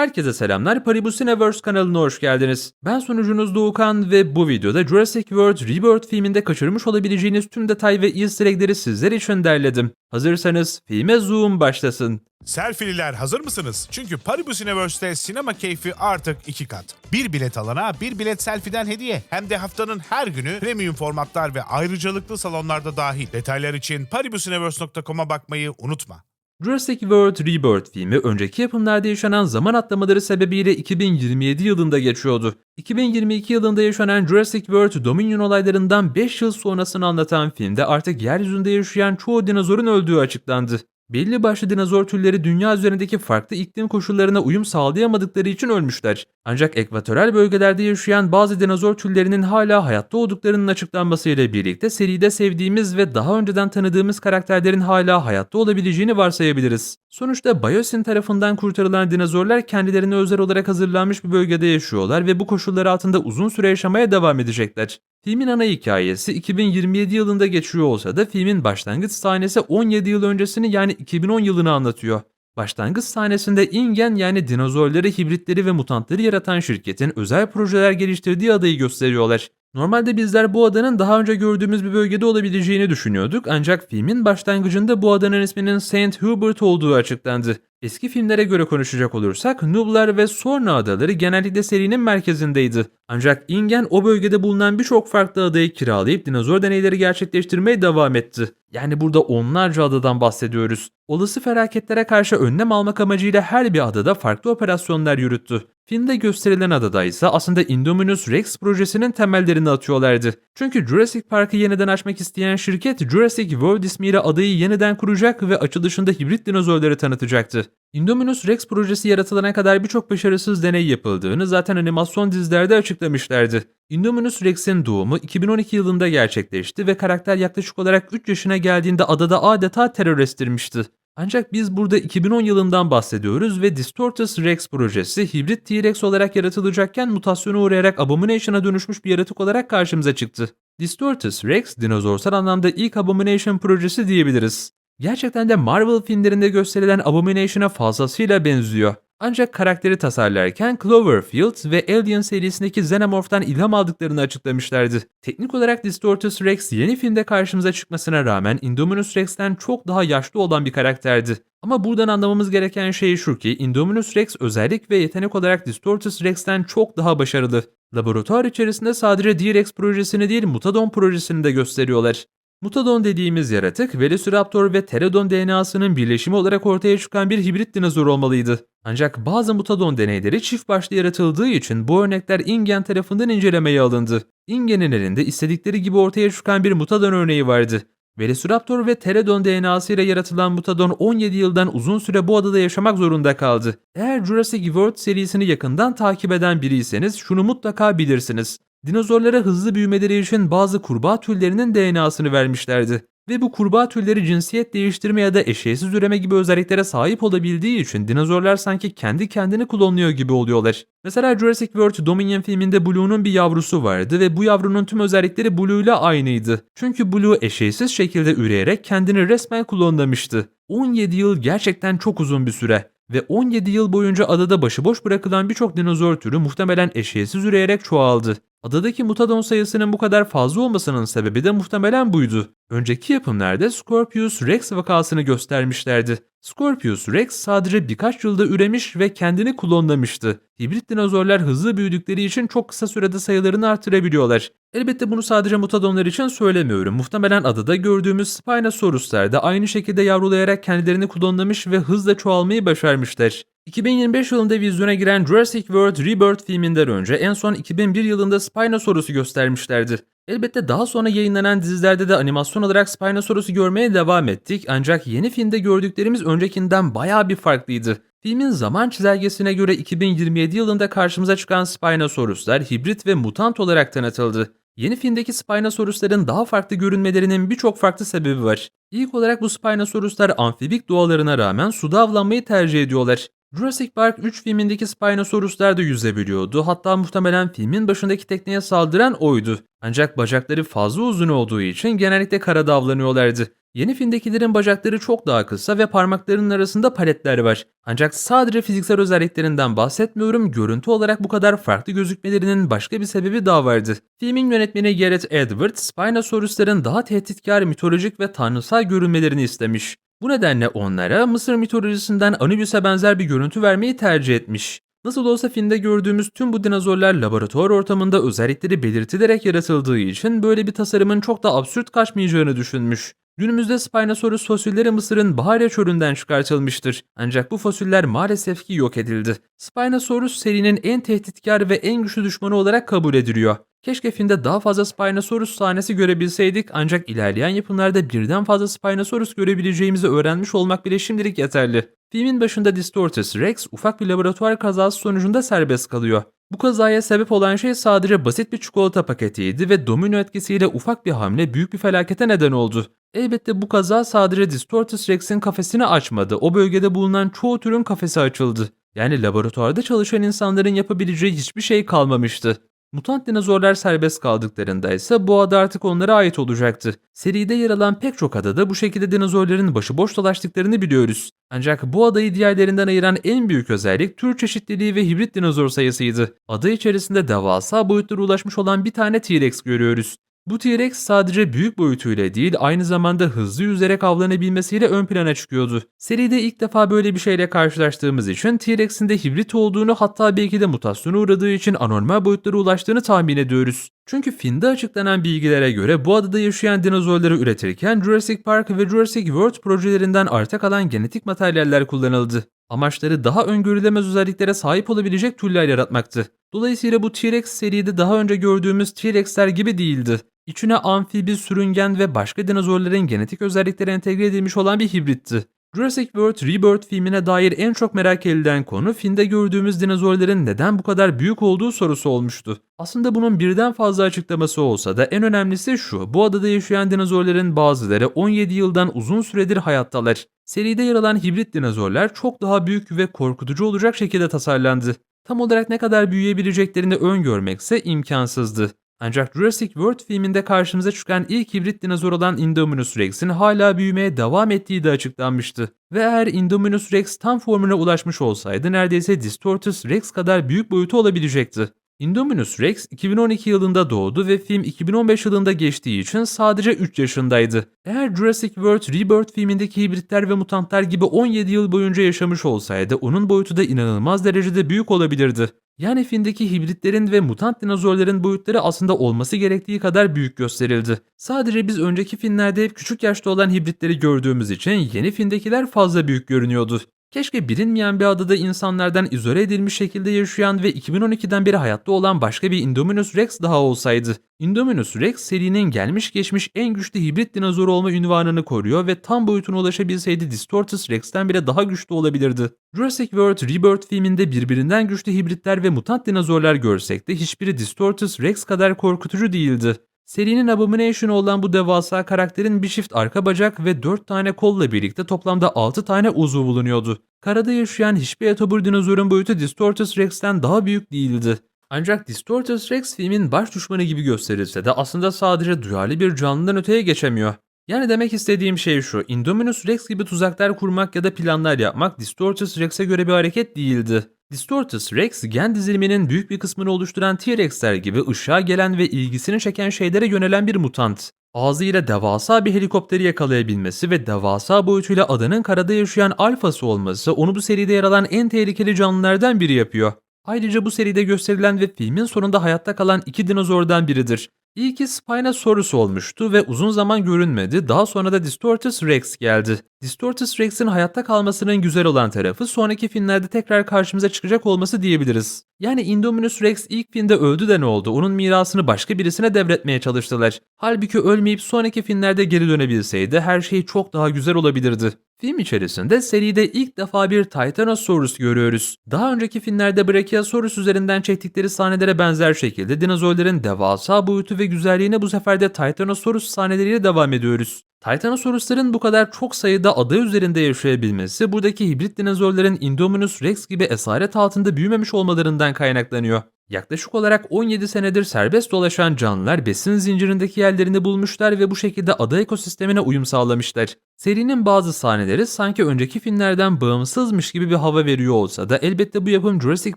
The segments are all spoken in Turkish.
Herkese selamlar. Paribu Cineverse kanalına hoş geldiniz. Ben sunucunuz Doğukan ve bu videoda Jurassic World Rebirth filminde kaçırmış olabileceğiniz tüm detay ve easter egg'leri sizler için derledim. Hazırsanız filme zoom başlasın. Selfililer hazır mısınız? Çünkü Paribus Universe'te sinema keyfi artık iki kat. Bir bilet alana bir bilet selfie'den hediye. Hem de haftanın her günü premium formatlar ve ayrıcalıklı salonlarda dahil. Detaylar için paribusuniverse.com'a bakmayı unutma. Jurassic World Rebirth filmi önceki yapımlarda yaşanan zaman atlamaları sebebiyle 2027 yılında geçiyordu. 2022 yılında yaşanan Jurassic World Dominion olaylarından 5 yıl sonrasını anlatan filmde artık yeryüzünde yaşayan çoğu dinozorun öldüğü açıklandı. Belli başlı dinozor türleri dünya üzerindeki farklı iklim koşullarına uyum sağlayamadıkları için ölmüşler. Ancak ekvatoral bölgelerde yaşayan bazı dinozor türlerinin hala hayatta olduklarının açıklanmasıyla birlikte seride sevdiğimiz ve daha önceden tanıdığımız karakterlerin hala hayatta olabileceğini varsayabiliriz. Sonuçta Biosyn tarafından kurtarılan dinozorlar kendilerine özel olarak hazırlanmış bir bölgede yaşıyorlar ve bu koşullar altında uzun süre yaşamaya devam edecekler. Filmin ana hikayesi 2027 yılında geçiyor olsa da filmin başlangıç sahnesi 17 yıl öncesini yani 2010 yılını anlatıyor. Başlangıç sahnesinde InGen yani dinozorları, hibritleri ve mutantları yaratan şirketin özel projeler geliştirdiği adayı gösteriyorlar. Normalde bizler bu adanın daha önce gördüğümüz bir bölgede olabileceğini düşünüyorduk ancak filmin başlangıcında bu adanın isminin Saint Hubert olduğu açıklandı. Eski filmlere göre konuşacak olursak Nublar ve Sorna adaları genellikle serinin merkezindeydi. Ancak InGen o bölgede bulunan birçok farklı adayı kiralayıp dinozor deneyleri gerçekleştirmeye devam etti. Yani burada onlarca adadan bahsediyoruz. Olası felaketlere karşı önlem almak amacıyla her bir adada farklı operasyonlar yürüttü. Filmde gösterilen adada ise aslında Indominus Rex projesinin temellerini atıyorlardı. Çünkü Jurassic Park'ı yeniden açmak isteyen şirket Jurassic World ismiyle adayı yeniden kuracak ve açılışında hibrit dinozorları tanıtacaktı. Indominus Rex projesi yaratılana kadar birçok başarısız deney yapıldığını zaten animasyon dizilerde açıklamışlardı. Indominus Rex'in doğumu 2012 yılında gerçekleşti ve karakter yaklaşık olarak 3 yaşına geldiğinde adada adeta terör estirmişti. Ancak biz burada 2010 yılından bahsediyoruz ve Distortus Rex projesi hibrit T-Rex olarak yaratılacakken mutasyona uğrayarak Abomination'a dönüşmüş bir yaratık olarak karşımıza çıktı. Distortus Rex, dinozorsal anlamda ilk Abomination projesi diyebiliriz. Gerçekten de Marvel filmlerinde gösterilen Abomination'a fazlasıyla benziyor. Ancak karakteri tasarlarken Cloverfield ve Alien serisindeki Xenomorph'tan ilham aldıklarını açıklamışlardı. Teknik olarak Distortus Rex yeni filmde karşımıza çıkmasına rağmen Indominus Rex'ten çok daha yaşlı olan bir karakterdi. Ama buradan anlamamız gereken şey şu ki Indominus Rex özellik ve yetenek olarak Distortus Rex'ten çok daha başarılı. Laboratuvar içerisinde sadece D-Rex projesini değil Mutadon projesini de gösteriyorlar. Mutadon dediğimiz yaratık Velociraptor ve Pterodon DNA'sının birleşimi olarak ortaya çıkan bir hibrit dinozor olmalıydı. Ancak bazı mutadon deneyleri çift başlı yaratıldığı için bu örnekler InGen tarafından incelemeye alındı. InGen'in elinde istedikleri gibi ortaya çıkan bir mutadon örneği vardı. Velociraptor ve Pterodon DNA'sı ile yaratılan mutadon 17 yıldan uzun süre bu adada yaşamak zorunda kaldı. Eğer Jurassic World serisini yakından takip eden biriyseniz şunu mutlaka bilirsiniz. Dinozorlara hızlı büyümeleri için bazı kurbağa türlerinin DNA'sını vermişlerdi. Ve bu kurbağa türleri cinsiyet değiştirme ya da eşeğsiz üreme gibi özelliklere sahip olabildiği için dinozorlar sanki kendi kendini klonluyor gibi oluyorlar. Mesela Jurassic World Dominion filminde Blue'nun bir yavrusu vardı ve bu yavrunun tüm özellikleri Blue ile aynıydı. Çünkü Blue eşeğsiz şekilde üreyerek kendini resmen klonlamıştı. 17 yıl gerçekten çok uzun bir süre ve 17 yıl boyunca adada başıboş bırakılan birçok dinozor türü muhtemelen eşeğsiz üreyerek çoğaldı. Adadaki mutadon sayısının bu kadar fazla olmasının sebebi de muhtemelen buydu. Önceki yapımlarda Scorpius Rex vakasını göstermişlerdi. Scorpius Rex sadece birkaç yılda üremiş ve kendini klonlamıştı. Hibrit dinozorlar hızlı büyüdükleri için çok kısa sürede sayılarını artırabiliyorlar. Elbette bunu sadece mutadonlar için söylemiyorum. Muhtemelen adada gördüğümüz Spinosauruslar da aynı şekilde yavrulayarak kendilerini klonlamış ve hızla çoğalmayı başarmışlar. 2025 yılında vizyona giren Jurassic World Rebirth filminden önce en son 2001 yılında Spinosaurus'u göstermişlerdi. Elbette daha sonra yayınlanan dizilerde de animasyon olarak Spinosaurus'u görmeye devam ettik ancak yeni filmde gördüklerimiz öncekinden bayağı bir farklıydı. Filmin zaman çizelgesine göre 2027 yılında karşımıza çıkan Spinosaurus'lar hibrit ve mutant olarak tanıtıldı. Yeni filmdeki Spinosaurus'ların daha farklı görünmelerinin birçok farklı sebebi var. İlk olarak bu Spinosaurus'lar amfibik doğalarına rağmen suda avlanmayı tercih ediyorlar. Jurassic Park 3 filmindeki Spinosaurus'lar da yüzebiliyordu. Hatta muhtemelen filmin başındaki tekneye saldıran oydu. Ancak bacakları fazla uzun olduğu için genellikle karada avlanıyorlardı. Yeni filmdekilerin bacakları çok daha kısa ve parmaklarının arasında paletler var. Ancak sadece fiziksel özelliklerinden bahsetmiyorum, görüntü olarak bu kadar farklı gözükmelerinin başka bir sebebi daha vardı. Filmin yönetmeni Gareth Edwards, Spinosaurus'ların daha tehditkar, mitolojik ve tanrısal görünmelerini istemiş. Bu nedenle onlara Mısır mitolojisinden Anubis'e benzer bir görüntü vermeyi tercih etmiş. Nasıl olsa filmde gördüğümüz tüm bu dinozorlar laboratuvar ortamında özellikleri belirtilerek yaratıldığı için böyle bir tasarımın çok da absürt kaçmayacağını düşünmüş. Günümüzde Spinosaurus fosilleri Mısır'ın Bahariye çölünden çıkartılmıştır. Ancak bu fosiller maalesef ki yok edildi. Spinosaurus serinin en tehditkar ve en güçlü düşmanı olarak kabul ediliyor. Keşke filmde daha fazla Spinosaurus sahnesi görebilseydik ancak ilerleyen yapımlarda birden fazla Spinosaurus görebileceğimizi öğrenmiş olmak bile şimdilik yeterli. Filmin başında Distortus Rex ufak bir laboratuvar kazası sonucunda serbest kalıyor. Bu kazaya sebep olan şey sadece basit bir çikolata paketiydi ve domino etkisiyle ufak bir hamle büyük bir felakete neden oldu. Elbette bu kaza sadece Distortus Rex'in kafesini açmadı. O bölgede bulunan çoğu türün kafesi açıldı. Yani laboratuvarda çalışan insanların yapabileceği hiçbir şey kalmamıştı. Mutant dinozorlar serbest kaldıklarında ise bu ada artık onlara ait olacaktı. Seride yer alan pek çok adada bu şekilde dinozorların başıboş dolaştıklarını biliyoruz. Ancak bu adayı diğerlerinden ayıran en büyük özellik tür çeşitliliği ve hibrit dinozor sayısıydı. Ada içerisinde devasa boyutlara ulaşmış olan bir tane T-Rex görüyoruz. Bu T-Rex sadece büyük boyutuyla değil aynı zamanda hızlı yüzerek avlanabilmesiyle ön plana çıkıyordu. Seride ilk defa böyle bir şeyle karşılaştığımız için T-Rex'in de hibrit olduğunu hatta belki de mutasyona uğradığı için anormal boyutlara ulaştığını tahmin ediyoruz. Çünkü filmde açıklanan bilgilere göre bu adada yaşayan dinozorları üretirken Jurassic Park ve Jurassic World projelerinden arta kalan genetik materyaller kullanıldı. Amaçları daha öngörülemez özelliklere sahip olabilecek türler yaratmaktı. Dolayısıyla bu T-Rex seride daha önce gördüğümüz T-Rex'ler gibi değildi. İçine amfibi, sürüngen ve başka dinozorların genetik özellikleri entegre edilmiş olan bir hibritti. Jurassic World Rebirth filmine dair en çok merak edilen konu filmde gördüğümüz dinozorların neden bu kadar büyük olduğu sorusu olmuştu. Aslında bunun birden fazla açıklaması olsa da en önemlisi şu. Bu adada yaşayan dinozorların bazıları 17 yıldan uzun süredir hayattalar. Seride yer alan hibrit dinozorlar çok daha büyük ve korkutucu olacak şekilde tasarlandı. Tam olarak ne kadar büyüyebileceklerini öngörmekse imkansızdı. Ancak Jurassic World filminde karşımıza çıkan ilk hibrit dinozor olan Indominus Rex'in hala büyümeye devam ettiği de açıklanmıştı. Ve eğer Indominus Rex tam formuna ulaşmış olsaydı neredeyse Distortus Rex kadar büyük boyutu olabilecekti. Indominus Rex 2012 yılında doğdu ve film 2015 yılında geçtiği için sadece 3 yaşındaydı. Eğer Jurassic World Rebirth filmindeki hibritler ve mutantlar gibi 17 yıl boyunca yaşamış olsaydı onun boyutu da inanılmaz derecede büyük olabilirdi. Yani filmdeki hibritlerin ve mutant dinozorların boyutları aslında olması gerektiği kadar büyük gösterildi. Sadece biz önceki filmlerde hep küçük yaşta olan hibritleri gördüğümüz için yeni filmdekiler fazla büyük görünüyordu. Keşke bilinmeyen bir adada insanlardan izole edilmiş şekilde yaşayan ve 2012'den beri hayatta olan başka bir Indominus Rex daha olsaydı. Indominus Rex serinin gelmiş geçmiş en güçlü hibrit dinozor olma ünvanını koruyor ve tam boyutuna ulaşabilseydi Distortus Rex'ten bile daha güçlü olabilirdi. Jurassic World Rebirth filminde birbirinden güçlü hibritler ve mutant dinozorlar görsek de hiçbiri Distortus Rex kadar korkutucu değildi. Serinin Abomination olan bu devasa karakterin bir çift arka bacak ve 4 tane kolla birlikte toplamda 6 tane uzvu bulunuyordu. Karada yaşayan hiçbir etobur dinozorun boyutu Distortus Rex'ten daha büyük değildi. Ancak Distortus Rex filmin baş düşmanı gibi gösterilse de aslında sadece duyarlı bir canlıdan öteye geçemiyor. Yani demek istediğim şey şu, Indominus Rex gibi tuzaklar kurmak ya da planlar yapmak Distortus Rex'e göre bir hareket değildi. Distortus Rex, gen diziliminin büyük bir kısmını oluşturan T-Rex'ler gibi ışığa gelen ve ilgisini çeken şeylere yönelen bir mutant. Ağzıyla devasa bir helikopteri yakalayabilmesi ve devasa boyutuyla adanın karada yaşayan alfası olması onu bu seride yer alan en tehlikeli canlılardan biri yapıyor. Ayrıca bu seride gösterilen ve filmin sonunda hayatta kalan iki dinozordan biridir. İlki Spinosaurus olmuştu ve uzun zaman görünmedi. Daha sonra da Distortus Rex geldi. Distortus Rex'in hayatta kalmasının güzel olan tarafı sonraki filmlerde tekrar karşımıza çıkacak olması diyebiliriz. Yani Indominus Rex ilk filmde öldü de ne oldu? Onun mirasını başka birisine devretmeye çalıştılar. Halbuki ölmeyip sonraki filmlerde geri dönebilseydi her şey çok daha güzel olabilirdi. Film içerisinde seride ilk defa bir Titanosaurus görüyoruz. Daha önceki filmlerde Brachiosaurus üzerinden çektikleri sahnelere benzer şekilde dinozorların devasa boyutu ve güzelliğine bu sefer de Titanosaurus sahneleriyle devam ediyoruz. Titanosaurusların bu kadar çok sayıda ada üzerinde yaşayabilmesi buradaki hibrit dinozorların Indominus Rex gibi esaret altında büyümemiş olmalarından kaynaklanıyor. Yaklaşık olarak 17 senedir serbest dolaşan canlılar besin zincirindeki yerlerini bulmuşlar ve bu şekilde ada ekosistemine uyum sağlamışlar. Serinin bazı sahneleri sanki önceki filmlerden bağımsızmış gibi bir hava veriyor olsa da elbette bu yapım Jurassic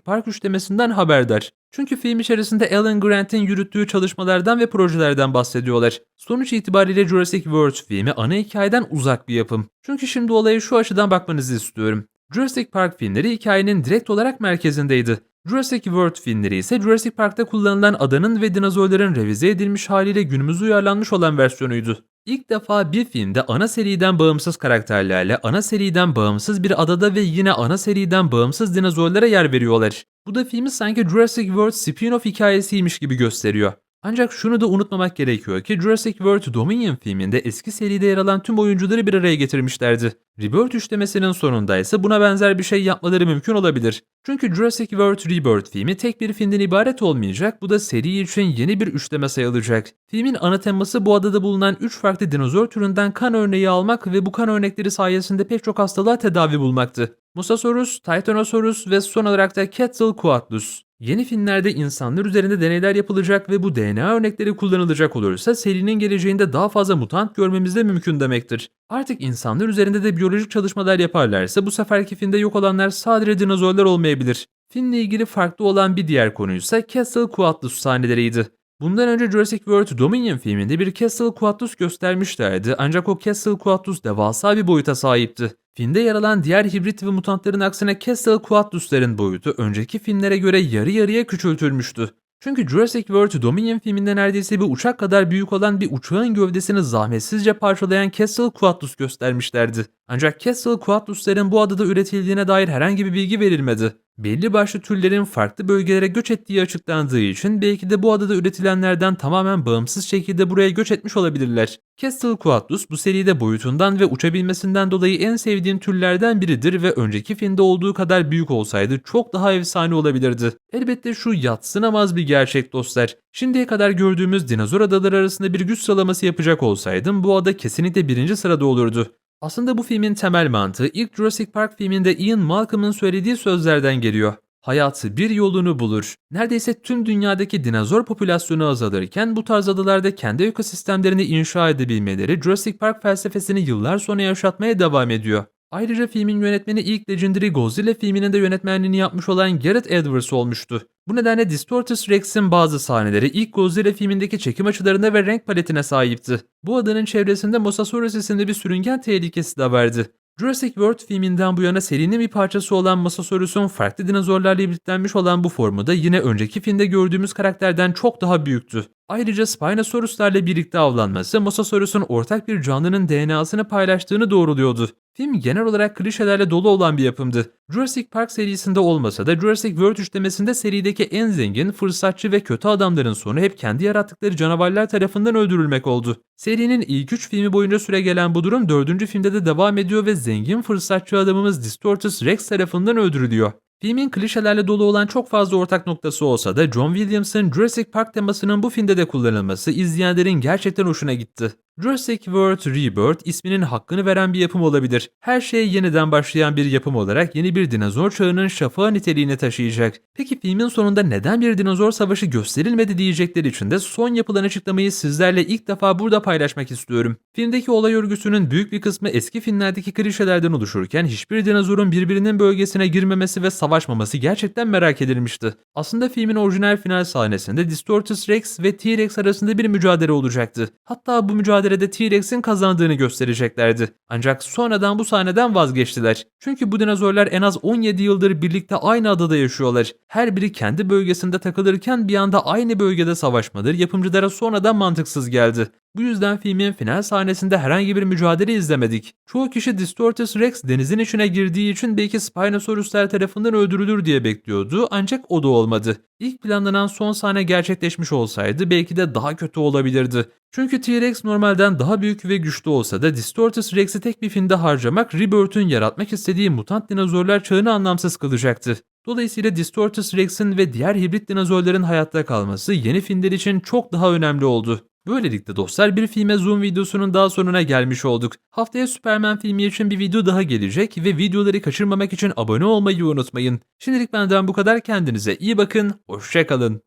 Park üçlemesinden haberdar. Çünkü film içerisinde Alan Grant'in yürüttüğü çalışmalardan ve projelerden bahsediyorlar. Sonuç itibariyle Jurassic World filmi ana hikayeden uzak bir yapım. Çünkü şimdi olaya şu açıdan bakmanızı istiyorum. Jurassic Park filmleri hikayenin direkt olarak merkezindeydi. Jurassic World filmleri ise Jurassic Park'ta kullanılan adanın ve dinozorların revize edilmiş haliyle günümüze uyarlanmış olan versiyonuydu. İlk defa bir filmde ana seriden bağımsız karakterlerle ana seriden bağımsız bir adada ve yine ana seriden bağımsız dinozorlara yer veriyorlar. Bu da filmi sanki Jurassic World spin-off hikayesiymiş gibi gösteriyor. Ancak şunu da unutmamak gerekiyor ki Jurassic World Dominion filminde eski seride yer alan tüm oyuncuları bir araya getirmişlerdi. Rebirth üçlemesinin sonunda ise buna benzer bir şey yapmaları mümkün olabilir. Çünkü Jurassic World Rebirth filmi tek bir filmden ibaret olmayacak, bu da seri için yeni bir üçleme sayılacak. Filmin ana teması bu adada bulunan 3 farklı dinozor türünden kan örneği almak ve bu kan örnekleri sayesinde pek çok hastalığa tedavi bulmaktı. Mosasaurus, Titanosaurus ve son olarak da Quetzalcoatlus. Yeni filmlerde insanlar üzerinde deneyler yapılacak ve bu DNA örnekleri kullanılacak olursa serinin geleceğinde daha fazla mutant görmemiz de mümkün demektir. Artık insanlar üzerinde de biyolojik çalışmalar yaparlarsa bu seferki filmde yok olanlar sadece dinozorlar olmayabilir. Filmle ilgili farklı olan bir diğer konuysa Quetzalcoatlus sahneleriydi. Bundan önce Jurassic World Dominion filminde bir Quetzalcoatlus göstermişlerdi ancak o Quetzalcoatlus devasa bir boyuta sahipti. Filmde yer alan diğer hibrit ve mutantların aksine Quetzalcoatlus'ların boyutu önceki filmlere göre yarı yarıya küçültülmüştü. Çünkü Jurassic World Dominion filminde neredeyse bir uçak kadar büyük olan bir uçağın gövdesini zahmetsizce parçalayan Quetzalcoatlus göstermişlerdi. Ancak Quetzalcoatlus'ların bu adada üretildiğine dair herhangi bir bilgi verilmedi. Belli başlı türlerin farklı bölgelere göç ettiği açıklandığı için belki de bu adada üretilenlerden tamamen bağımsız şekilde buraya göç etmiş olabilirler. Quetzalcoatlus bu seride boyutundan ve uçabilmesinden dolayı en sevdiğim türlerden biridir ve önceki filmde olduğu kadar büyük olsaydı çok daha efsane olabilirdi. Elbette şu yatsınamaz bir gerçek dostlar. Şimdiye kadar gördüğümüz dinozor adaları arasında bir güç sıralaması yapacak olsaydım bu ada kesinlikle birinci sırada olurdu. Aslında bu filmin temel mantığı ilk Jurassic Park filminde Ian Malcolm'ın söylediği sözlerden geliyor. Hayatı bir yolunu bulur. Neredeyse tüm dünyadaki dinozor popülasyonu azalırken bu tarz adalarda kendi ekosistemlerini inşa edebilmeleri Jurassic Park felsefesini yıllar sonra yaşatmaya devam ediyor. Ayrıca filmin yönetmeni ilk Legendary Godzilla filminin de yönetmenliğini yapmış olan Gareth Edwards olmuştu. Bu nedenle Distortus Rex'in bazı sahneleri ilk Godzilla filmindeki çekim açılarına ve renk paletine sahipti. Bu adanın çevresinde Mosasaurus isimli bir sürüngen tehlikesi de vardı. Jurassic World filminden bu yana serinin bir parçası olan Mosasaurus'un farklı dinozorlarla hibritlenmiş olan bu formu da yine önceki filmde gördüğümüz karakterden çok daha büyüktü. Ayrıca Spinosaurus'larla birlikte avlanması Mosasaurus'un ortak bir canlının DNA'sını paylaştığını doğruluyordu. Film genel olarak klişelerle dolu olan bir yapımdı. Jurassic Park serisinde olmasa da Jurassic World üçlemesinde serideki en zengin, fırsatçı ve kötü adamların sonu hep kendi yarattıkları canavarlar tarafından öldürülmek oldu. Serinin ilk 3 filmi boyunca süre gelen bu durum 4. filmde de devam ediyor ve zengin fırsatçı adamımız Distortus Rex tarafından öldürülüyor. Filmin klişelerle dolu olan çok fazla ortak noktası olsa da John Williams'ın Jurassic Park temasının bu filmde de kullanılması izleyenlerin gerçekten hoşuna gitti. Jurassic World Rebirth isminin hakkını veren bir yapım olabilir. Her şey yeniden başlayan bir yapım olarak yeni bir dinozor çağının şafağı niteliğini taşıyacak. Peki filmin sonunda neden bir dinozor savaşı gösterilmedi diyecekler için de son yapılan açıklamayı sizlerle ilk defa burada paylaşmak istiyorum. Filmdeki olay örgüsünün büyük bir kısmı eski filmlerdeki klişelerden oluşurken hiçbir dinozorun birbirinin bölgesine girmemesi ve savaşmaması gerçekten merak edilmişti. Aslında filmin orijinal final sahnesinde Distortus Rex ve T-Rex arasında bir mücadele olacaktı. Hatta bu mücadelede T-Rex'in kazandığını göstereceklerdi. Ancak sonradan bu sahneden vazgeçtiler. Çünkü bu dinozorlar en az 17 yıldır birlikte aynı adada yaşıyorlar. Her biri kendi bölgesinde takılırken bir anda aynı bölgede savaşmadır yapımcılara sonradan mantıksız geldi. Bu yüzden filmin final sahnesinde herhangi bir mücadele izlemedik. Çoğu kişi Distortus Rex denizin içine girdiği için belki Spinosauruslar tarafından öldürülür diye bekliyordu ancak o da olmadı. İlk planlanan son sahne gerçekleşmiş olsaydı belki de daha kötü olabilirdi. Çünkü T-Rex normalden daha büyük ve güçlü olsa da Distortus Rex'i tek bir filmde harcamak Rebirth'ün yaratmak istediği mutant dinozorlar çağını anlamsız kılacaktı. Dolayısıyla Distortus Rex'in ve diğer hibrit dinozorların hayatta kalması yeni filmler için çok daha önemli oldu. Böylelikle dostlar bir filme zoom videosunun daha sonuna gelmiş olduk. Haftaya Superman filmi için bir video daha gelecek ve videoları kaçırmamak için abone olmayı unutmayın. Şimdilik benden bu kadar kendinize iyi bakın, hoşçakalın.